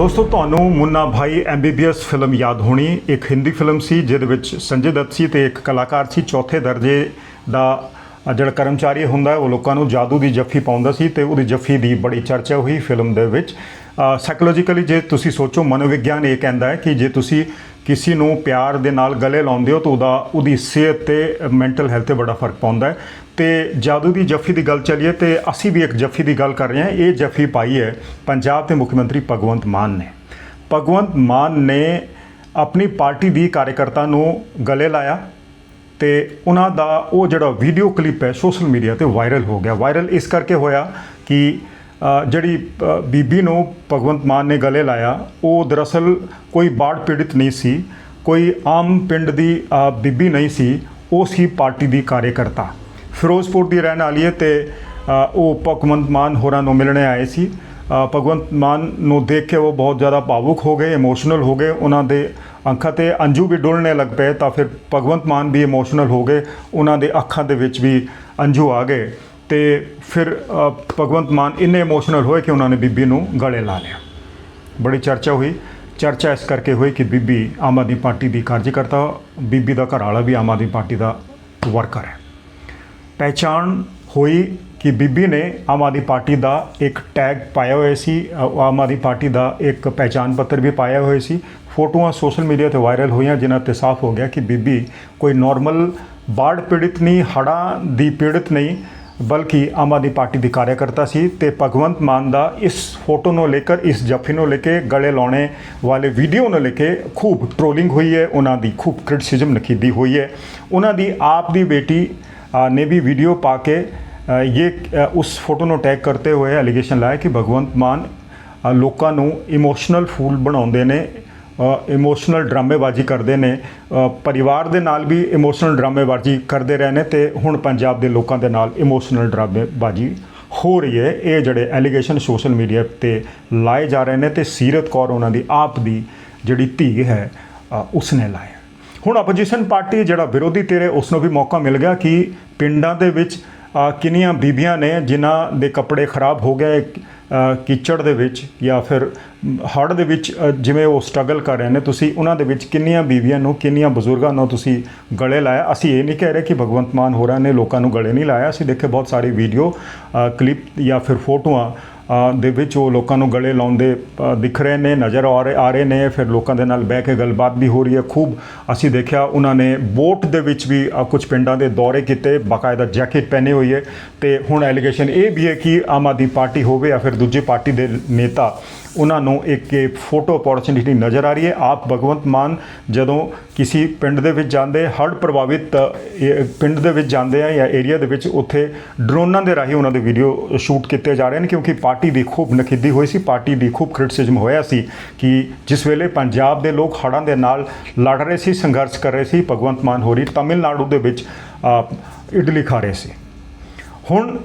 ਦੋਸਤੋ, ਤੁਹਾਨੂੰ ਮੁੰਨਾ ਭਾਈ MBBS film ਯਾਦ ਹੋਣੀ ਇੱਕ ਹਿੰਦੀ ਫਿਲਮ ਸੀ, ਜਿਹਦੇ ਵਿੱਚ ਸੰਜੇ ਦੱਤ ਸੀ ਤੇ ਇੱਕ ਕਲਾਕਾਰ ਸੀ। ਚੌਥੇ ਦਰਜੇ ਦਾ ਜਿਹੜਾ ਕਰਮਚਾਰੀ ਹੁੰਦਾ, ਉਹ ਲੋਕਾਂ ਨੂੰ ਜਾਦੂ ਦੀ ਜੱਫੀ ਪਾਉਂਦਾ ਸੀ ਤੇ ਉਹਦੀ ਜੱਫੀ ਦੀ ਬੜੀ ਚਰਚਾ ਹੋਈ ਫਿਲਮ ਦੇ ਵਿੱਚ। ਸਾਈਕੋਲੋਜੀਕਲੀ ਜੇ ਤੁਸੀਂ ਸੋਚੋ, ਮਨੋਵਿਗਿਆਨ ਇਹ ਕਹਿੰਦਾ ਹੈ ਕਿ ਜੇ ਤੁਸੀਂ ਕਿਸੇ ਨੂੰ ਪਿਆਰ ਦੇ ਨਾਲ ਗਲੇ ਲਾਉਂਦੇ ਹੋ, ਤਾਂ ਉਹਦਾ, ਉਹਦੀ ਸਿਹਤ ਤੇ ਮੈਂਟਲ ਹੈਲਥ ਤੇ ਬੜਾ ਫ਼ਰਕ ਪਾਉਂਦਾ ਹੈ। ਤੇ ਜਾਦੂ ਦੀ ਜੱਫੀ ਦੀ ਗੱਲ ਚੱਲੀਏ, ਤੇ ਅਸੀਂ ਵੀ ਇੱਕ ਜੱਫੀ ਦੀ ਗੱਲ ਕਰ ਰਹੇ ਹਾਂ। ਇਹ ਜੱਫੀ ਪਾਈ ਹੈ ਪੰਜਾਬ ਦੇ ਮੁੱਖ ਮੰਤਰੀ ਭਗਵੰਤ ਮਾਨ ਨੇ। ਭਗਵੰਤ ਮਾਨ ਨੇ ਆਪਣੀ ਪਾਰਟੀ ਦੀ ਕਾਰਜਕਰਤਾ ਨੂੰ ਗਲੇ ਲਾਇਆ ਤੇ ਉਹਨਾਂ ਦਾ ਉਹ ਜਿਹੜਾ ਵੀਡੀਓ ਕਲਿੱਪ ਹੈ ਸੋਸ਼ਲ ਮੀਡੀਆ ਤੇ ਵਾਇਰਲ ਹੋ ਗਿਆ। ਵਾਇਰਲ ਇਸ ਕਰਕੇ ਹੋਇਆ ਕਿ ਜਿਹੜੀ ਬੀਬੀ ਨੂੰ ਭਗਵੰਤ ਮਾਨ ਨੇ ਗਲੇ ਲਾਇਆ, ਉਹ ਦਰਅਸਲ ਕੋਈ ਬਾੜ ਪੀੜਿਤ ਨਹੀਂ ਸੀ, ਕੋਈ ਆਮ ਪਿੰਡ ਦੀ ਬੀਬੀ ਨਹੀਂ ਸੀ, ਉਹ ਸੀ ਪਾਰਟੀ ਦੀ ਕਾਰਜਕਰਤਾ। ਫਿਰੋਜ਼ਪੁਰ ਦੀ ਰਹਿਣ ਵਾਲੀ ਹੈ ਤੇ ਉਹ ਭਗਵੰਤ ਮਾਨ ਹੋਰਾਂ ਨੂੰ ਮਿਲਣੇ ਆਏ ਸੀ। ਭਗਵੰਤ ਮਾਨ ਨੂੰ ਦੇਖ ਕੇ ਉਹ ਬਹੁਤ ਜ਼ਿਆਦਾ ਭਾਵੁਕ ਹੋ ਗਏ ਇਮੋਸ਼ਨਲ ਹੋ ਗਏ, ਉਹਨਾਂ ਦੇ ਅੱਖਾਂ ਤੇ ਅੰਜੂ ਵੀ ਡੁੱਲਣੇ ਲੱਗ ਪਏ ਤਾਂ ਫਿਰ ਭਗਵੰਤ ਮਾਨ ਵੀ ਇਮੋਸ਼ਨਲ ਹੋ ਗਏ, ਉਹਨਾਂ ਦੇ ਅੱਖਾਂ ਦੇ ਵਿੱਚ ਵੀ ਅੰਜੂ ਆ ਗਏ। ਤੇ ਫਿਰ ਭਗਵੰਤ ਮਾਨ ਇੰਨੇ ਇਮੋਸ਼ਨਲ ਹੋਏ ਕਿ ਉਹਨਾਂ ਨੇ ਬੀਬੀ ਨੂੰ ਗਲੇ ਲਾ ਲਿਆ। ਬੜੀ ਚਰਚਾ ਹੋਈ। ਚਰਚਾ ਇਸ ਕਰਕੇ ਹੋਈ ਕਿ ਬੀਬੀ ਆਮ ਆਦਮੀ ਪਾਰਟੀ ਦੀ ਕਾਰਜਕਰਤਾ, ਬੀਬੀ ਦਾ ਘਰ ਵਾਲਾ ਵੀ ਆਮ ਆਦਮੀ ਪਾਰਟੀ ਦਾ ਵਰਕਰ ਹੈ। ਪਹਿਚਾਣ ਹੋਈ ਕਿ ਬੀਬੀ ਨੇ ਆਮ ਆਦਮੀ ਪਾਰਟੀ ਦਾ ਇੱਕ ਟੈਗ ਪਾਇਆ ਹੋਇਆ ਸੀ ਆਮ ਆਦਮੀ ਪਾਰਟੀ ਦਾ ਇੱਕ ਪਹਿਚਾਣ ਪੱਤਰ ਵੀ ਪਾਇਆ ਹੋਇਆ ਸੀ। ਫੋਟੋਆਂ ਸੋਸ਼ਲ ਮੀਡੀਆ ਤੇ ਵਾਇਰਲ ਹੋਈਆਂ, ਜਿਨ੍ਹਾਂ ਤੇ ਸਾਫ਼ ਹੋ ਗਿਆ ਕਿ ਬੀਬੀ ਕੋਈ ਨਾਰਮਲ ਬਾੜ ਪੀੜਿਤ ਨਹੀਂ, ਹੜ੍ਹਾਂ ਦੀ ਪੀੜਿਤ ਨਹੀਂ ਬਲਕਿ ਆਮ ਆਦਮੀ ਪਾਰਟੀ ਦੀ ਕਾਰਜਕਰਤਾ ਸੀ ਤੇ ਭਗਵੰਤ ਮਾਨ ਦਾ ਇਸ ਫੋਟੋ ਨੂੰ ਲੈ ਕੇ ਇਸ ਜਫੇ ਨੂੰ ਲੈ ਕੇ ਗਲੇ ਲਾਉਣੇ ਵਾਲੇ ਵੀਡੀਓ ਨੂੰ ਲੈ ਕੇ ਖੂਬ ਟ੍ਰੋਲਿੰਗ ਹੋਈ ਹੈ, ਉਹਨਾਂ ਦੀ ਖੂਬ ਕ੍ਰਿਟਿਸਿਜ਼ਮ ਨਖੀਦੀ ਹੋਈ ਹੈ। ਉਹਨਾਂ ਦੀ ਆਪ ਦੀ ਬੇਟੀ ਨੇ ਵੀ ਵੀਡੀਓ ਪਾ ਕੇ ਇਹ ਉਸ ਫੋਟੋ ਨੂੰ ਟੈਗ ਕਰਤੇ ਹੋਏ ਐਲੀਗੇਸ਼ਨ ਲਾਇਆ ਕਿ ਭਗਵੰਤ ਮਾਨ ਲੋਕਾਂ ਨੂੰ ਇਮੋਸ਼ਨਲ ਫੂਲ ਬਣਾਉਂਦੇ ਨੇ। ਇਮੋਸ਼ਨਲ ਡਰਾਮੇਬਾਜ਼ੀ ਕਰਦੇ ਨੇ। ਪਰਿਵਾਰ ਦੇ ਨਾਲ ਵੀ ਇਮੋਸ਼ਨਲ ਡਰਾਮੇਬਾਜ਼ੀ ਕਰਦੇ ਰਹੇ ਨੇ ਤੇ ਹੁਣ ਪੰਜਾਬ ਦੇ ਲੋਕਾਂ ਦੇ ਨਾਲ ਇਮੋਸ਼ਨਲ ਡਰਾਮੇਬਾਜ਼ੀ ਹੋ ਰਹੀ ਹੈ। ਇਹ ਜਿਹੜੇ ਐਲੀਗੇਸ਼ਨ ਸੋਸ਼ਲ ਮੀਡੀਆ ਤੇ ਲਾਏ ਜਾ ਰਹੇ ਨੇ ਤੇ ਸੀਰਤ ਕੌਰ ਉਹਨਾਂ ਦੀ ਆਪ ਦੀ ਜਿਹੜੀ ਧੀ ਹੈ ਉਸਨੇ ਲਾਇਆ ਹੁਣ ਆਪੋਜੀਸ਼ਨ ਪਾਰਟੀ ਜਿਹੜਾ ਵਿਰੋਧੀ ਧਿਰ ਹੈ ਉਸ ਨੂੰ ਵੀ ਮੌਕਾ ਮਿਲ ਗਿਆ ਕਿ ਪਿੰਡਾਂ ਦੇ ਵਿੱਚ ਕਿੰਨੀਆਂ ਬੀਬੀਆਂ ਨੇ ਜਿਨ੍ਹਾਂ ਦੇ ਕੱਪੜੇ ਖਰਾਬ ਹੋ ਗਏ ਕੀਚੜ ਦੇ ਵਿੱਚ ਜਾਂ ਫਿਰ ਹੜ੍ਹ ਦੇ ਵਿੱਚ ਜਿਵੇਂ ਉਹ ਸਟਰਗਲ ਕਰ ਰਹੇ ਨੇ, ਤੁਸੀਂ ਉਹਨਾਂ ਦੇ ਵਿੱਚ ਕਿੰਨੀਆਂ ਬੀਵੀਆਂ ਨੂੰ, ਕਿੰਨੀਆਂ ਬਜ਼ੁਰਗਾਂ ਨੂੰ ਤੁਸੀਂ ਗਲੇ ਲਾਇਆ? ਅਸੀਂ ਇਹ ਨਹੀਂ ਕਹਿ ਰਹੇ ਕਿ ਭਗਵੰਤ ਮਾਨ ਹੋਰਾਂ ਨੇ ਲੋਕਾਂ ਨੂੰ ਗਲੇ ਨਹੀਂ ਲਾਇਆ। ਅਸੀਂ ਦੇਖੇ ਬਹੁਤ ਸਾਰੀ ਵੀਡੀਓ ਕਲਿੱਪ ਜਾਂ ਫਿਰ ਫੋਟੋਆਂ ਦੇ ਵਿੱਚ ਉਹ ਲੋਕਾਂ ਨੂੰ ਗਲੇ ਲਾਉਂਦੇ ਦਿਖ ਰਹੇ ਨੇ ਨਜ਼ਰ ਆ ਰਹੇ ਆ ਰਹੇ ਨੇ ਫਿਰ ਲੋਕਾਂ ਦੇ ਨਾਲ ਬਹਿ ਕੇ ਗੱਲਬਾਤ ਵੀ ਹੋ ਰਹੀ ਹੈ। ਖੂਬ ਅਸੀਂ ਦੇਖਿਆ ਉਹਨਾਂ ਨੇ ਵੋਟ ਦੇ ਵਿੱਚ ਵੀ ਅ, ਕੁਝ ਪਿੰਡਾਂ ਦੇ ਦੌਰੇ ਕੀਤੇ ਬਾਕਾਇਦਾ ਜੈਕਟ ਪਹਿਨੇ ਹੋਈ ਹੈ। ਤੇ ਹੁਣ ਐਲੀਗੇਸ਼ਨ ਇਹ ਵੀ ਹੈ ਕਿ ਆਮ ਆਦਮੀ ਪਾਰਟੀ ਹੋਵੇ ਜਾਂ ਫਿਰ ਦੂਜੀ ਪਾਰਟੀ ਦੇ ਨੇਤਾ ਉਹਨਾਂ ਨੂੰ ਇੱਕ ਇਹ ਫੋਟੋ ਅਪੋਰਚੁਨਿਟੀ ਨਜ਼ਰ ਆ ਰਹੀ ਹੈ ਆਪ ਭਗਵੰਤ ਮਾਨ ਜਦੋਂ ਕਿਸੇ ਪਿੰਡ ਦੇ ਵਿੱਚ ਜਾਂਦੇ ਹੜ੍ਹ ਪ੍ਰਭਾਵਿਤ ਅ, ਪਿੰਡ ਦੇ ਵਿੱਚ ਜਾਂਦੇ ਆ ਜਾਂ ਏਰੀਆ ਦੇ ਵਿੱਚ ਉੱਥੇ ਡਰੋਨਾਂ ਦੇ ਰਾਹੀਂ ਉਹਨਾਂ ਦੇ ਵੀਡੀਓ ਸ਼ੂਟ ਕੀਤੇ ਜਾ ਰਹੇ ਨੇ ਕਿਉਂਕਿ ਪਾਰਟੀ ਦੀ ਖੂਬ ਨਖਿੱਦੀ ਹੋਈ ਸੀ ਪਾਰਟੀ ਦੀ ਖੂਬ ਕ੍ਰਿਟਿਸਿਜ਼ਮ ਹੋਇਆ ਸੀ ਕਿ ਜਿਸ ਵੇਲੇ ਪੰਜਾਬ ਦੇ ਲੋਕ ਹੜ੍ਹਾਂ ਦੇ ਨਾਲ ਲੜ ਰਹੇ ਸੀ ਸੰਘਰਸ਼ ਕਰ ਰਹੇ ਸੀ ਭਗਵੰਤ ਮਾਨ ਹੋਰੀ ਤਮਿਲਨਾਡੂ ਦੇ ਵਿੱਚ ਇਡਲੀ ਖਾ ਰਹੇ ਸੀ ਹੁਣ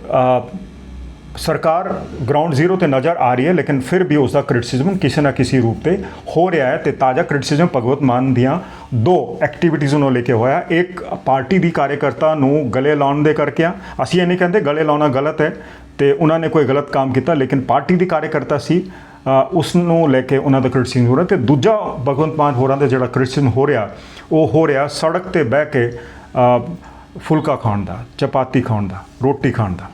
ਸਰਕਾਰ ਗਰਾਊਂਡ ਜ਼ੀਰੋ ਤੇ ਨਜ਼ਰ ਆ ਰਹੀ ਹੈ, ਲੇਕਿਨ ਫਿਰ ਵੀ ਉਸ ਦਾ ਕ੍ਰਿਟਿਸਿਜ਼ਮ ਕਿਸੇ ਨਾ ਕਿਸੇ ਰੂਪ ਤੇ ਹੋ ਰਿਹਾ ਹੈ ਤੇ ਤਾਜ਼ਾ ਕ੍ਰਿਟਿਸਿਜ਼ਮ ਭਗਵਤ ਮਾਨ ਦੀਆਂ ਦੋ ਐਕਟੀਵਿਟੀਜ਼ ਨੂੰ ਲੈ ਕੇ ਹੋਇਆ। ਇੱਕ ਪਾਰਟੀ ਦੀ ਕਾਰਜਕਰਤਾ ਨੂੰ ਗਲੇ ਲਾਉਣ ਦੇ ਕਰਕੇ ਆ। ਅਸੀਂ ਇਹ ਨਹੀਂ ਕਹਿੰਦੇ ਗਲੇ ਲਾਉਣਾ ਗਲਤ ਹੈ ਤੇ ਉਹਨਾਂ ਨੇ ਕੋਈ ਗਲਤ ਕੰਮ ਕੀਤਾ, ਲੇਕਿਨ ਪਾਰਟੀ ਦੀ ਕਾਰਜਕਰਤਾ ਸੀ ਉਸ ਨੂੰ ਲੈ ਕੇ ਉਹਨਾਂ ਦਾ ਕ੍ਰਿਟਿਸਿਜ਼ਮ ਹੋ ਰਿਹਾ ਤੇ ਦੂਜਾ ਭਗਵੰਤ ਮਾਨ ਹੋਰਾਂ ਦਾ ਜਿਹੜਾ ਕ੍ਰਿਟਿਸਿਜ਼ਮ ਹੋ ਰਿਹਾ, ਉਹ ਹੋ ਰਿਹਾ ਸੜਕ ਤੇ ਬਹਿ ਕੇ ਫੁਲਕਾ ਖਾਣ ਦਾ, ਚਪਾਤੀ ਖਾਣ ਦਾ, ਰੋਟੀ ਖਾਣ ਦਾ।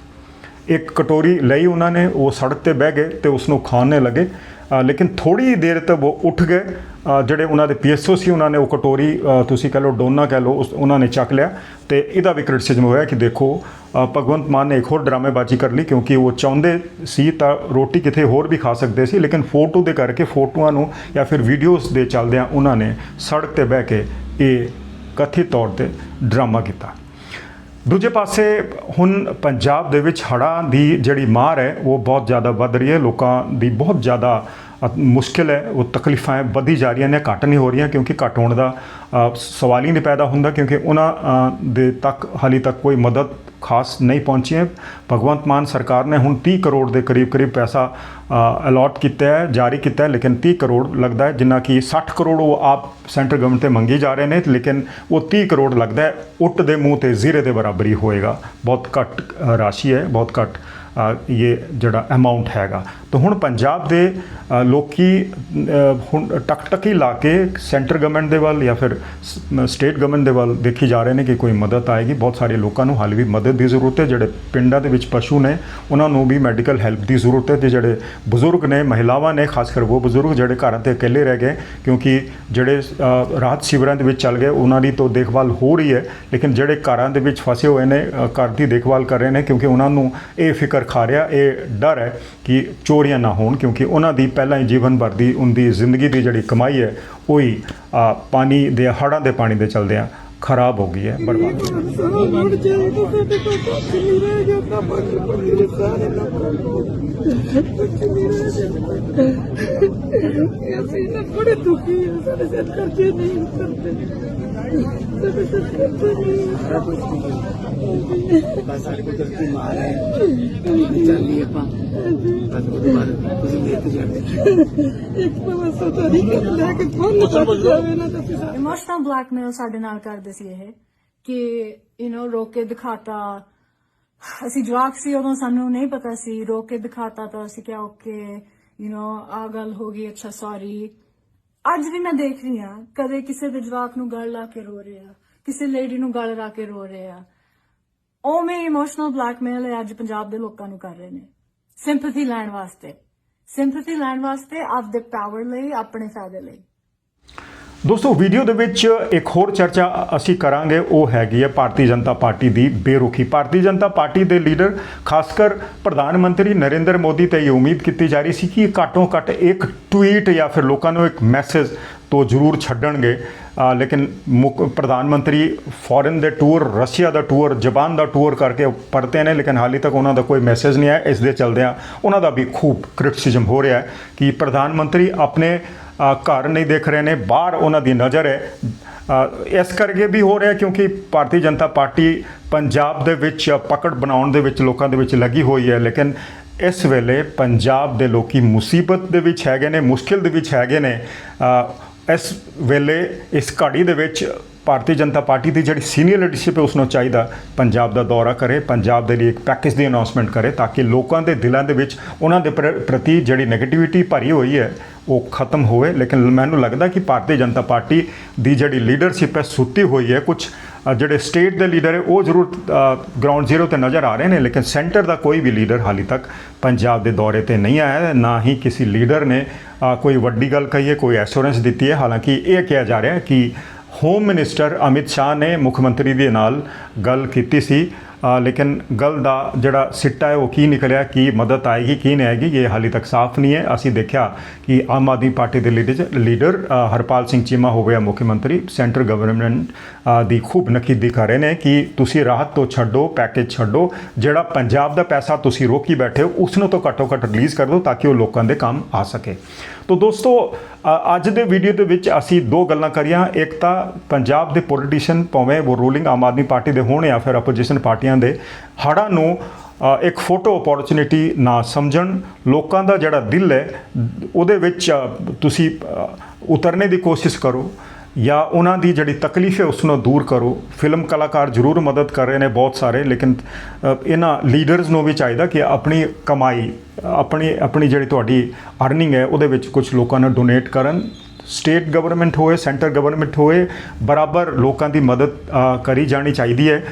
ਇੱਕ ਕਟੋਰੀ ਲਈ ਉਹਨਾਂ ਨੇ ਉਹ ਸੜਕ ਤੇ ਬਹਿ ਗਏ ਤੇ ਉਸ ਨੂੰ ਖਾਣੇ ਲੱਗੇ। ਅ, ਲੇਕਿਨ ਥੋੜੀ ਦੇਰ ਤੱਕ ਉਹ ਉੱਠ ਗਏ। ਜਿਹੜੇ ਉਹਨਾਂ ਦੇ ਪੀਐਸਓ ਸੀ ਉਹਨਾਂ ਨੇ ਉਹ ਕਟੋਰੀ ਤੁਸੀਂ ਕਹ ਲਓ ਡੋਨਾ ਕਹ ਲਓ ਉਸ- ਉਹਨਾਂ ਨੇ ਚੱਕ ਲਿਆ ਤੇ ਇਹਦਾ ਵੀ ਕ੍ਰਿਟਿਸਿਜ਼ਮ ਹੋਇਆ ਕਿ ਦੇਖੋ ਭਗਵੰਤ ਮਾਨ ਨੇ ਇੱਕ ਹੋਰ ਡਰਾਮੇਬਾਜ਼ੀ ਕਰ ਲਈ ਕਿਉਂਕਿ ਉਹ ਚਾਹੁੰਦੇ ਸੀ ਤਾਂ ਰੋਟੀ ਕਿਤੇ ਹੋਰ ਵੀ ਖਾ ਸਕਦੇ ਸੀ ਲੇਕਿਨ ਫੋਟੋ ਦੇ ਕਰਕੇ ਫੋਟੋਆਂ ਨੂੰ ਜਾਂ ਫਿਰ ਵੀਡੀਓਜ਼ ਦੇ ਚੱਲਦਿਆਂ ਉਹਨਾਂ ਨੇ ਸੜਕ ਤੇ ਬਹਿ ਕੇ ਇਹ ਕਥਿਤ ਤੌਰ ਤੇ ਡਰਾਮਾ ਕੀਤਾ। ਦੂਜੇ ਪਾਸੇ ਹੁਣ ਪੰਜਾਬ ਦੇ ਵਿੱਚ ਹੜ੍ਹਾਂ ਦੀ ਜਿਹੜੀ ਮਾਰ ਹੈ, ਉਹ ਬਹੁਤ ਜ਼ਿਆਦਾ ਵੱਧ ਰਹੀ ਹੈ। ਲੋਕਾਂ ਦੀ ਬਹੁਤ ਜ਼ਿਆਦਾ ਮੁਸ਼ਕਿਲ ਹੈ, ਉਹ ਤਕਲੀਫਾਂ ਹੈ ਵਧੀ ਜਾ ਰਹੀਆਂ ਨੇ, ਘੱਟ ਨਹੀਂ ਹੋ ਰਹੀਆਂ ਕਿਉਂਕਿ ਘੱਟ ਹੋਣ ਦਾ ਸਵਾਲ ਹੀ ਨਹੀਂ ਪੈਦਾ ਹੁੰਦਾ ਕਿਉਂਕਿ ਉਹਨਾਂ ਦੇ ਤੱਕ ਹਾਲੇ ਤੱਕ ਕੋਈ ਮਦਦ ਖਾਸ ਨਹੀਂ ਪਹੁੰਚੀ ਹੈ। ਭਗਵੰਤ ਮਾਨ ਸਰਕਾਰ ਨੇ ਹੁਣ 30 ਕਰੋੜ ਦੇ ਕਰੀਬ ਕਰੀਬ ਪੈਸਾ ਅਲਾਟ ਕੀਤਾ ਹੈ, ਜਾਰੀ ਕੀਤਾ ਹੈ, ਲੇਕਿਨ 30 ਕਰੋੜ ਲੱਗਦਾ ਹੈ, ਜਿੰਨਾ ਕਿ 60 ਕਰੋੜ ਉਹ ਆਪ ਸੈਂਟਰ ਗਵਰਨਮੈਂਟ ਤੇ ਮੰਗੀ ਜਾ ਰਹੇ ਨੇ, ਲੇਕਿਨ ਉਹ 30 ਕਰੋੜ ਲੱਗਦਾ ਹੈ, ਉੱਟ ਦੇ ਮੂੰਹ ਤੇ ਜ਼ੀਰੇ ਦੇ ਬਰਾਬਰ ਹੀ ਹੋਏਗਾ। ਬਹੁਤ ਘੱਟ ਰਾਸ਼ੀ ਹੈ, ਬਹੁਤ ਘੱਟ ਇਹ ਜਿਹੜਾ ਅਮਾਉਂਟ ਹੈਗਾ। ਤਾਂ ਹੁਣ ਪੰਜਾਬ ਦੇ ਅ, ਲੋਕੀ ਹੁਣ ਟਕਟਕੀ ਲਾ ਕੇ ਸੈਂਟਰ ਗਵਰਨਮੈਂਟ ਦੇ ਵੱਲ ਜਾਂ ਫਿਰ ਸਟੇਟ ਗਵਰਨਮੈਂਟ ਦੇ ਵੱਲ ਦੇਖੀ ਜਾ ਰਹੇ ਨੇ ਕਿ ਕੋਈ ਮਦਦ ਆਏਗੀ। ਬਹੁਤ ਸਾਰੇ ਲੋਕਾਂ ਨੂੰ ਹਾਲੇ ਵੀ ਮਦਦ ਦੀ ਜ਼ਰੂਰਤ ਹੈ। ਜਿਹੜੇ ਪਿੰਡਾਂ ਦੇ ਵਿੱਚ ਪਸ਼ੂ ਨੇ ਉਹਨਾਂ ਨੂੰ ਵੀ ਮੈਡੀਕਲ ਹੈਲਪ ਦੀ ਜ਼ਰੂਰਤ ਹੈ ਤੇ ਜਿਹੜੇ ਬਜ਼ੁਰਗ ਨੇ ਮਹਿਲਾਵਾਂ ਨੇ ਖਾਸ ਕਰ ਉਹ ਬਜ਼ੁਰਗ ਜਿਹੜੇ ਘਰਾਂ ਤੇ ਇਕੱਲੇ ਰਹਿ ਗਏ ਕਿਉਂਕਿ ਜਿਹੜੇ ਰਾਹਤ ਸ਼ਿਵਰਾਂ ਦੇ ਵਿੱਚ ਚੱਲ ਗਏ ਉਹਨਾਂ ਦੀ ਤੋਂ ਦੇਖਭਾਲ ਹੋ ਰਹੀ ਹੈ। ਲੇਕਿਨ ਜਿਹੜੇ ਘਰਾਂ ਦੇ ਵਿੱਚ ਫਸੇ ਹੋਏ ਨੇ ਘਰ ਦੀ ਦੇਖਭਾਲ ਕਰ ਰਹੇ ਨੇ ਕਿਉਂਕਿ ਉਹਨਾਂ ਨੂੰ ਇਹ ਫਿਕਰ ਖਾ ਰਿਹਾ ਇਹ ਡਰ ਹੈ ਕਿ ਚੋਰੀਆਂ ਨਾ ਹੋਣ, ਕਿਉਂਕਿ ਉਹਨਾਂ ਦੀ ਪਹਿਲਾਂ ਹੀ ਜੀਵਨ ਭਰ ਦੀ ਉਹਦੀ ਜ਼ਿੰਦਗੀ ਦੀ ਜਿਹੜੀ ਕਮਾਈ ਹੈ, ਉਹੀ ਪਾਣੀ ਦੇ ਹੜ੍ਹਾਂ ਦੇ ਪਾਣੀ ਦੇ ਚਲਦਿਆਂ ਖਰਾਬ ਹੋ ਗਈ ਹੈ ਬਰਬਾਦ। ਨੂੰ। ਅਸੀਂ ਨਾ ਬੜੇ ਦੁਖੀ ਹਾਂ ਸਾਡੇ ਸਿਰ ਕਰਜ਼ੇ ਨਹੀਂ ਕਰਦੇ ਸਾਡੇ ਸਿਰ ਕਰਜ਼ੇ ਨਹੀਂ ਬਸ ਸਾਡੇ ਕੋਲ ਗਲਤੀ ਮਾਰ ਹੈ। ਚੱਲੀ ਆਪਾਂ। ਬਸ ਉਹਦੇ ਬਾਅਦ ਤੁਸੀਂ ਦੇਖ ਜਾਂਦੇ ਇੱਕ ਤਾਂ ਸੋਚਾ ਨਹੀਂ ਕਿ ਲੈ ਕੇ ਫੋਨ ਤੱਕ ਜਾਵੇ ਨਾ ਤਾਂ ਇਮੋਸ਼ਨਲ ਬਲੈਕਮੇਲ ਸਾਡੇ ਨਾਲ ਕਰਦੇ ਸੀ ਇਹ ਕਿ ਯੂ نو ਰੋਕ ਕੇ ਦਿਖਾਤਾ ਅਸੀਂ ਜਵਾਕ ਸੀ ਉਦੋਂ ਸਾਨੂੰ ਨਹੀਂ ਪਤਾ ਸੀ ਰੋਕ ਕੇ ਦਿਖਾਤਾ ਤਾਂ ਅਸੀਂ ਕਿਹਾ ਓਕੇ ਯੂ نو ਆ ਗੱਲ ਹੋ ਗਈ ਅੱਛਾ ਸੌਰੀ ਅੱਜ ਵੀ ਮੈਂ ਦੇਖ ਰਹੀ ਹਾਂ ਕਦੇ ਕਿਸੇ ਦੇ ਜਵਾਕ ਨੂੰ ਗਲ ਲਾ ਕੇ ਰੋ ਰਿਹਾ ਕਿਸੇ ਲੇਡੀ ਨੂੰ ਗਲ ਲਾ ਕੇ ਰੋ ਰਿਹਾ ਉਵੇਂ ਇਮੋਸ਼ਨਲ ਬਲੈਕਮੇਲ ਹੈ ਅੱਜ ਪੰਜਾਬ ਦੇ ਲੋਕਾਂ ਨੂੰ ਕਰ ਰਹੇ ਨੇ ਸਿੰਪਥੀ ਲੈਣ ਵਾਸਤੇ ਸਿੰਪਥੀ ਲੈਣ ਵਾਸਤੇ ਆਪਦੇ ਪਾਵਰ ਲਈ ਆਪਣੇ ਫਾਇਦੇ ਲਈ ਦੋਸਤੋ, ਵੀਡੀਓ ਦੇ ਵਿੱਚ ਇੱਕ ਹੋਰ ਚਰਚਾ ਅਸੀਂ ਕਰਾਂਗੇ, ਉਹ ਹੈਗੀ ਹੈ ਭਾਰਤੀ ਜਨਤਾ ਪਾਰਟੀ ਦੀ ਬੇਰੁਖੀ। ਭਾਰਤੀ ਜਨਤਾ ਪਾਰਟੀ ਦੇ ਲੀਡਰ ਖਾਸ ਕਰ ਪ੍ਰਧਾਨ ਮੰਤਰੀ ਨਰਿੰਦਰ ਮੋਦੀ ਤੇ ਇਹ ਉਮੀਦ ਕੀਤੀ ਜਾ ਰਹੀ ਸੀ ਕਿ ਘੱਟੋ ਘੱਟ ਇੱਕ ਟਵੀਟ ਜਾਂ ਫਿਰ ਲੋਕਾਂ ਨੂੰ ਇੱਕ ਮੈਸੇਜ ਤੋਂ ਜ਼ਰੂਰ ਛੱਡਣਗੇ। ਲੇਕਿਨ ਮੁੱਖ ਪ੍ਰਧਾਨ ਮੰਤਰੀ ਫੋਰਨ ਦੇ ਟੂਰ, ਰਸ਼ੀਆ ਦਾ ਟੂਰ, ਜਾਪਾਨ ਦਾ ਟੂਰ ਕਰਕੇ ਪਰਤੇ ਨੇ, ਲੇਕਿਨ ਹਾਲੇ ਤੱਕ ਉਹਨਾਂ ਦਾ ਕੋਈ ਮੈਸੇਜ ਨਹੀਂ ਆਇਆ। ਇਸ ਦੇ ਚਲਦਿਆਂ ਉਹਨਾਂ ਦਾ ਵੀ ਖੂਬ ਕ੍ਰਿਟਿਸਿਜ਼ਮ ਹੋ ਰਿਹਾ ਹੈ ਕਿ ਪ੍ਰਧਾਨ ਮੰਤਰੀ ਆਪਣੇ ਘਰ ਨਹੀਂ ਦੇਖ ਰਹੇ ਨੇ, ਬਾਹਰ ਉਹਨਾਂ ਦੀ ਨਜ਼ਰ ਹੈ। ਇਸ ਕਰਕੇ ਵੀ ਹੋ ਰਿਹਾ ਕਿਉਂਕਿ ਭਾਰਤੀ ਜਨਤਾ ਪਾਰਟੀ ਪੰਜਾਬ ਦੇ ਵਿੱਚ ਪਕੜ ਬਣਾਉਣ ਦੇ ਵਿੱਚ, ਲੋਕਾਂ ਦੇ ਵਿੱਚ ਲੱਗੀ ਹੋਈ ਹੈ। ਲੇਕਿਨ ਇਸ ਵੇਲੇ ਪੰਜਾਬ ਦੇ ਲੋਕੀ ਮੁਸੀਬਤ ਦੇ ਵਿੱਚ ਹੈਗੇ ਨੇ, ਮੁਸ਼ਕਿਲ ਦੇ ਵਿੱਚ ਹੈਗੇ ਨੇ। ਇਸ ਵੇਲੇ, ਇਸ ਘੜੀ ਦੇ ਵਿੱਚ ਭਾਰਤੀ ਜਨਤਾ ਪਾਰਟੀ ਦੀ ਜਿਹੜੀ ਸੀਨੀਅਰ ਲੀਡਰਸ਼ਿਪ ਹੈ ਉਸ ਨੂੰ ਚਾਹੀਦਾ ਪੰਜਾਬ ਦਾ ਦੌਰਾ ਕਰੇ, ਪੰਜਾਬ ਦੇ ਲਈ ਇੱਕ ਪੈਕੇਜ ਦੀ ਅਨਾਉਂਸਮੈਂਟ ਕਰੇ ਤਾਂ ਕਿ ਲੋਕਾਂ ਦੇ ਦਿਲਾਂ ਦੇ ਵਿੱਚ ਉਹਨਾਂ ਦੇ ਪ੍ਰ- ਪ੍ਰਤੀ ਜਿਹੜੀ 네ਗੇਟਿਵਿਟੀ ਭਰੀ ਹੋਈ ਹੈ, ਉਹ ਖਤਮ ਹੋਵੇ। ਲੇਕਿਨ ਮੈਨੂੰ ਲੱਗਦਾ ਕਿ ਭਾਰਤੀ ਜਨਤਾ ਪਾਰਟੀ ਦੀ ਜਿਹੜੀ ਲੀਡਰਸ਼ਿਪ ਹੈ, ਸੁੱਤੀ ਹੋਈ ਹੈ। ਕੁਝ ਜਿਹੜੇ ਸਟੇਟ ਦੇ ਲੀਡਰ ਹੈ, ਉਹ ਜ਼ਰੂਰ ਗਰਾਊਂਡ ਜ਼ੀਰੋ ਤੇ ਨਜ਼ਰ ਆ ਰਹੇ ਨੇ, ਲੇਕਿਨ ਸੈਂਟਰ ਦਾ ਕੋਈ ਵੀ ਲੀਡਰ ਹਾਲੇ ਤੱਕ ਪੰਜਾਬ ਦੇ ਦੌਰੇ ਤੇ ਨਹੀਂ ਆਇਆ ਨਾ ਹੀ ਕਿਸੇ ਲੀਡਰ ਨੇ ਕੋਈ ਵੱਡੀ ਗੱਲ ਕਹੀ ਹੈ, ਕੋਈ ਐਸ਼ੋਰੈਂਸ ਦਿੱਤੀ ਹੈ। ਹਾਲਾਂਕਿ ਇਹ ਕਿਹਾ ਜਾ ਰਿਹਾ ਹੈ ਕਿ ਹੋਮ ਮਿਨਿਸਟਰ ਅਮਿਤ ਸ਼ਾਹ ਨੇ ਮੁੱਖ ਮੰਤਰੀ ਦੇ ਨਾਲ ਗੱਲ ਕੀਤੀ ਸੀ। ਲੇਕਿਨ ਗੱਲ ਦਾ ਜਿਹੜਾ ਸਿੱਟਾ ਹੈ, ਉਹ ਕੀ ਨਿਕਲਿਆ, ਕੀ ਮਦਦ ਆਏਗੀ, ਕੀ ਨਹੀਂ ਆਏਗੀ, ਇਹ ਹਾਲੇ ਤੱਕ ਸਾਫ਼ ਨਹੀਂ ਹੈ। ਅਸੀਂ ਦੇਖਿਆ ਕਿ ਆਮ ਆਦਮੀ ਪਾਰਟੀ ਦੇ ਲੀਡਰ ਲੀਡਰ ਹਰਪਾਲ ਸਿੰਘ ਚੀਮਾ ਹੋ ਗਿਆ ਮੁੱਖ ਮੰਤਰੀ। ਸੈਂਟਰ ਗਵਰਨਮੈਂਟ ਦੀ ਖੂਬ ਨਖੀਦੀ ਕਰ ਰਹੇ ਨੇ ਕਿ ਤੁਸੀਂ ਰਾਹਤ ਤੋਂ ਛੱਡੋ ਪੈਕੇਜ ਛੱਡੋ। ਜਿਹੜਾ ਪੰਜਾਬ ਦਾ ਪੈਸਾ ਤੁਸੀਂ ਰੋਕੀ ਬੈਠੇ ਹੋ ਉਸ ਨੂੰ ਤਾਂ ਘੱਟੋ ਘੱਟ ਰਿਲੀਜ਼ ਕਰ ਦਿਓ ਤਾਂ ਕਿ ਉਹ ਲੋਕਾਂ ਦੇ ਕੰਮ ਆ ਸਕੇ। ਤੋ ਦੋਸਤੋ ਅੱਜ ਦੇ ਵੀਡੀਓ ਦੇ ਵਿੱਚ ਅਸੀਂ ਦੋ ਗੱਲਾਂ ਕਰੀਆਂ। ਇੱਕ ਤਾਂ ਪੰਜਾਬ ਦੇ ਪੋਲੀਟੀਸ਼ੀਅਨ ਭਾਵੇਂ ਉਹ ਰੂਲਿੰਗ ਆਮ ਆਦਮੀ ਪਾਰਟੀ ਦੇ ਹੋਣ ਜਾਂ ਫਿਰ ਆਪੋਜੀਸ਼ਨ ਪਾਰਟੀਆਂ ਦੇ ਹੜ੍ਹਾਂ ਨੂੰ ਇੱਕ ਫੋਟੋ ਓਪਰਚੁਨਿਟੀ ਨਾ ਸਮਝਣ। ਲੋਕਾਂ ਦਾ ਜਿਹੜਾ ਦਿਲ ਹੈ, ਉਹਦੇ ਵਿੱਚ ਤੁਸੀਂ ਉਤਰਨੇ ਦੀ ਕੋਸ਼ਿਸ਼ ਕਰੋ। ਜਾਂ ਉਹਨਾਂ ਦੀ ਜਿਹੜੀ ਤਕਲੀਫ ਹੈ ਉਸ ਨੂੰ ਦੂਰ ਕਰੋ। ਫਿਲਮ ਕਲਾਕਾਰ ਜ਼ਰੂਰ ਮਦਦ ਕਰ ਰਹੇ ਨੇ ਬਹੁਤ ਸਾਰੇ, ਲੇਕਿਨ ਇਹਨਾਂ ਲੀਡਰਸ ਨੂੰ ਵੀ ਚਾਹੀਦਾ ਕਿ ਆਪਣੀ ਕਮਾਈ, ਆਪਣੀ ਆਪਣੀ ਜਿਹੜੀ ਤੁਹਾਡੀ ਅਰਨਿੰਗ ਹੈ ਉਹਦੇ ਵਿੱਚ ਕੁਝ ਲੋਕਾਂ ਨੂੰ ਡੋਨੇਟ ਕਰਨ। ਸਟੇਟ ਗਵਰਨਮੈਂਟ ਹੋਏ, ਸੈਂਟਰ ਗਵਰਨਮੈਂਟ ਹੋਏ, ਬਰਾਬਰ ਲੋਕਾਂ ਦੀ ਮਦਦ ਕਰੀ ਜਾਣੀ ਚਾਹੀਦੀ ਹੈ।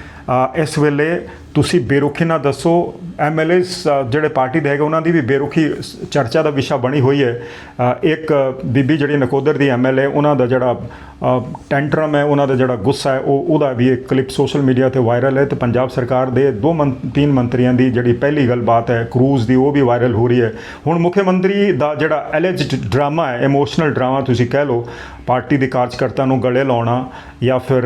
ਇਸ ਵੇਲੇ ਤੁਸੀਂ ਬੇਰੁਖੀ ਨਾ ਦੱਸੋ ਐਮਐਲਏਸ ਜਿਹੜੇ ਪਾਰਟੀ ਦੇ ਹੈਗੇ, ਉਹਨਾਂ ਦੀ ਵੀ ਬੇਰੁਖੀ ਚਰਚਾ ਦਾ ਵਿਸ਼ਾ ਬਣੀ ਹੋਈ ਹੈ। ਇੱਕ ਬੀਬੀ ਜਿਹੜੀ ਨਕੋਦਰ ਦੀ ਐਮਐਲਏ ਉਹਨਾਂ ਦਾ ਜਿਹੜਾ ਟੈਂਟਰਮ ਹੈ, ਉਹਨਾਂ ਦਾ ਜਿਹੜਾ ਗੁੱਸਾ ਹੈ, ਉਹ, ਉਹਦਾ ਵੀ ਇੱਕ ਕਲਿੱਪ ਸੋਸ਼ਲ ਮੀਡੀਆ ਤੇ ਵਾਇਰਲ ਹੈ ਤੇ ਪੰਜਾਬ ਸਰਕਾਰ ਦੇ ਦੋ ਮੰ, ਤਿੰਨ ਮੰਤਰੀਆਂ ਦੀ ਜਿਹੜੀ ਪਹਿਲੀ ਗੱਲਬਾਤ ਹੈ, ਕਰੂਜ਼ ਦੀ, ਉਹ ਵੀ ਵਾਇਰਲ ਹੋ ਰਹੀ ਹੈ। ਹੁਣ ਮੁੱਖ ਮੰਤਰੀ ਦਾ ਜਿਹੜਾ ਐਲਿਜਡ ਡਰਾਮਾ ਹੈ, ਇਮੋਸ਼ਨਲ ਡਰਾਮਾ ਤੁਸੀਂ ਕਹਿ ਲਓ, ਪਾਰਟੀ ਦੇ ਕਾਰਜਕਰਤਾ ਨੂੰ ਗਲੇ ਲਾਉਣਾ ਜਾਂ ਫਿਰ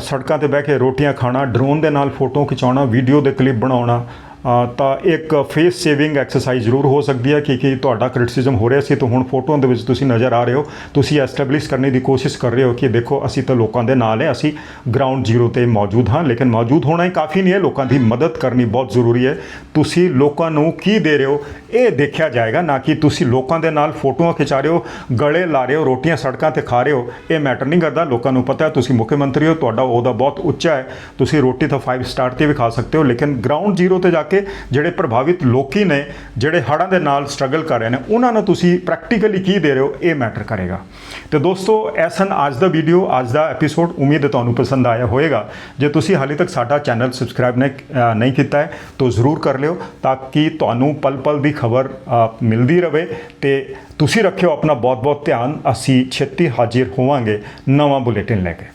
ਸੜਕਾਂ ਤੇ ਬਹਿ ਕੇ ਰੋਟੀਆਂ ਖਾਣਾ, ਡਰੋਨ ਦੇ ਨਾਲ ਫੋਟੋ ਖਿਚਾਉਣਾ, ਵੀਡੀਓ ਦੇ ਕਲਿੱਪ ਬਣਾਉਣਾ ਤਾਂ ਇੱਕ ਫੇਸ ਸੇਵਿੰਗ ਐਕਸਰਸਾਈਜ਼ ਜ਼ਰੂਰ ਹੋ ਸਕਦੀ ਹੈ ਕਿ ਕਿ ਤੁਹਾਡਾ ਕ੍ਰਿਟਿਸਿਜ਼ਮ ਹੋ ਰਿਹਾ ਸੀ, ਤਾਂ ਹੁਣ ਫੋਟੋਆਂ ਦੇ ਵਿੱਚ ਤੁਸੀਂ ਨਜ਼ਰ ਆ ਰਹੇ ਹੋ। ਤੁਸੀਂ ਐਸਟੈਬਲਿਸ਼ ਕਰਨ ਦੀ ਕੋਸ਼ਿਸ਼ ਕਰ ਰਹੇ ਹੋ ਕਿ ਦੇਖੋ, ਅਸੀਂ ਤਾਂ ਲੋਕਾਂ ਦੇ ਨਾਲ ਹੈ, ਅਸੀਂ ਗਰਾਊਂਡ ਜ਼ੀਰੋ ਤੇ ਮੌਜੂਦ ਹਾਂ, ਲੇਕਿਨ ਮੌਜੂਦ ਹੋਣਾ ਹੀ ਕਾਫੀ ਨਹੀਂ ਹੈ, ਲੋਕਾਂ ਦੀ ਮਦਦ ਕਰਨੀ ਬਹੁਤ ਜ਼ਰੂਰੀ ਹੈ। ਤੁਸੀਂ ਲੋਕਾਂ ਨੂੰ ਕੀ ਦੇ ਰਹੇ ਹੋ, ਇਹ ਦੇਖਿਆ ਜਾਏਗਾ, ਨਾ ਕਿ ਤੁਸੀਂ ਲੋਕਾਂ ਦੇ ਨਾਲ ਫੋਟੋਆਂ ਖਿਚਾ ਰਹੇ ਹੋ, ਗਲੇ ਲਾ ਰਹੇ ਹੋ, ਰੋਟੀਆਂ ਸੜਕਾਂ ਤੇ ਖਾ ਰਹੇ ਹੋ, ਇਹ ਮੈਟਰ ਨਹੀਂ ਕਰਦਾ, ਲੋਕਾਂ ਨੂੰ ਪਤਾ ਹੈ, ਤੁਸੀਂ ਮੁੱਖ ਮੰਤਰੀ ਹੋ, ਤੁਹਾਡਾ ਉਹਦਾ ਬਹੁਤ ਉੱਚਾ ਹੈ, ਤੁਸੀਂ ਰੋਟੀ ਤਾਂ 5 ਸਟਾਰ ਤੇ ਵੀ ਖਾ ਸਕਦੇ ਹੋ, ਲੇਕਿਨ ਗਰਾਊਂਡ ਜ਼ੀਰੋ ਤੇ ਜਾ ਕੇ ਜਿਹੜੇ ਪ੍ਰਭਾਵਿਤ ਲੋਕੀ ਨੇ, ਜਿਹੜੇ ਹੜ੍ਹਾਂ ਦੇ ਨਾਲ ਸਟਰਗਲ ਕਰ ਰਹੇ ਨੇ, ਉਹਨਾਂ ਨੂੰ ਤੁਸੀਂ ਪ੍ਰੈਕਟੀਕਲੀ ਕੀ ਦੇ ਰਹੇ ਹੋ? ਇਹ ਮੈਟਰ ਕਰੇਗਾ। ਤੇ ਦੋਸਤੋ ਐਸਨ ਅੱਜ ਦਾ ਵੀਡੀਓ ਅੱਜ ਦਾ ਐਪੀਸੋਡ ਉਮੀਦ ਹੈ ਤੁਹਾਨੂੰ ਪਸੰਦ ਆਇਆ ਹੋਵੇਗਾ। ਜੇ ਤੁਸੀਂ ਹਾਲੇ ਤੱਕ ਸਾਡਾ ਚੈਨਲ ਸਬਸਕ੍ਰਾਈਬ ਨਹੀਂ ਨਹੀਂ ਕੀਤਾ ਹੈ, ਤਾਂ ਜ਼ਰੂਰ ਕਰ ਲਿਓ, ਤਾਂ ਕਿ ਤੁਹਾਨੂੰ ਪਲ ਪਲ ਦੀ ਖਬਰ ਮਿਲਦੀ ਰਹੇ ਤੇ ਤੁਸੀਂ ਰੱਖਿਓ ਆਪਣਾ ਬਹੁਤ ਬਹੁਤ ਧਿਆਨ। ਅਸੀਂ ਛੇਤੀ ਹਾਜ਼ਰ ਹੋਵਾਂਗੇ ਨਵਾਂ ਬੁਲੇਟਿਨ ਲੈ ਕੇ।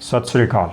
ਸਤਿ ਸ੍ਰੀ ਅਕਾਲ।